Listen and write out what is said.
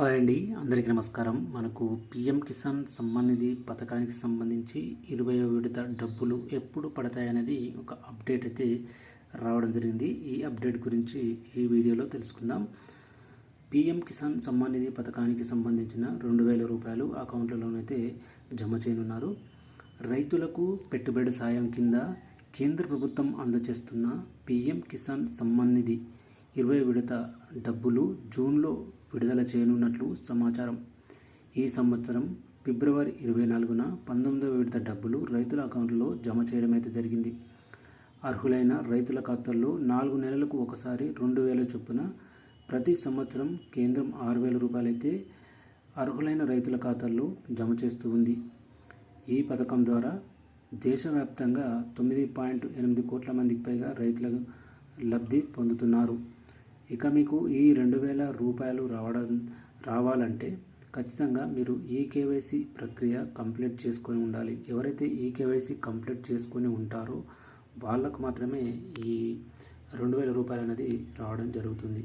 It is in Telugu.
హాయ్ అండి అందరికీ నమస్కారం. మనకు పిఎం కిసాన్ సమ్మాన్ నిధి పథకానికి సంబంధించి ఇరవై విడత డబ్బులు ఎప్పుడు పడతాయనేది ఒక అప్డేట్ అయితే రావడం జరిగింది. ఈ అప్డేట్ గురించి ఈ వీడియోలో తెలుసుకుందాం. పిఎం కిసాన్ సమ్మాన్ నిధి పథకానికి సంబంధించిన రెండు వేల రూపాయలు అకౌంట్లలోనైతే జమ చేయనున్నారు. రైతులకు పెట్టుబడి సాయం కింద కేంద్ర ప్రభుత్వం అందజేస్తున్న పిఎం కిసాన్ సమ్మాన్ నిధి ఇరవై విడత డబ్బులు జూన్లో విడుదల చేయనున్నట్లు సమాచారం. ఈ సంవత్సరం ఫిబ్రవరి ఇరవై నాలుగున పంతొమ్మిదవ విడత డబ్బులు రైతుల అకౌంట్లో జమ చేయడం అయితే జరిగింది. అర్హులైన రైతుల ఖాతాల్లో నాలుగు నెలలకు ఒకసారి రెండు వేల చొప్పున ప్రతి సంవత్సరం కేంద్రం ఆరు వేల రూపాయలైతే అర్హులైన రైతుల ఖాతాల్లో జమ చేస్తూ ఉంది. ఈ పథకం ద్వారా దేశవ్యాప్తంగా తొమ్మిది పాయింట్ ఎనిమిది కోట్ల మందికి పైగా రైతులకు లబ్ధి పొందుతున్నారు. ఇక మీకు ఈ రెండు వేల రూపాయలు రావడం రావాలంటే ఖచ్చితంగా మీరు ఈ కేవైసీ ప్రక్రియ కంప్లీట్ చేసుకొని ఉండాలి. ఎవరైతే ఈ కేవైసీ కంప్లీట్ చేసుకొని ఉంటారో వాళ్ళకు మాత్రమే ఈ రెండు వేల రూపాయలు అనేది రావడం జరుగుతుంది.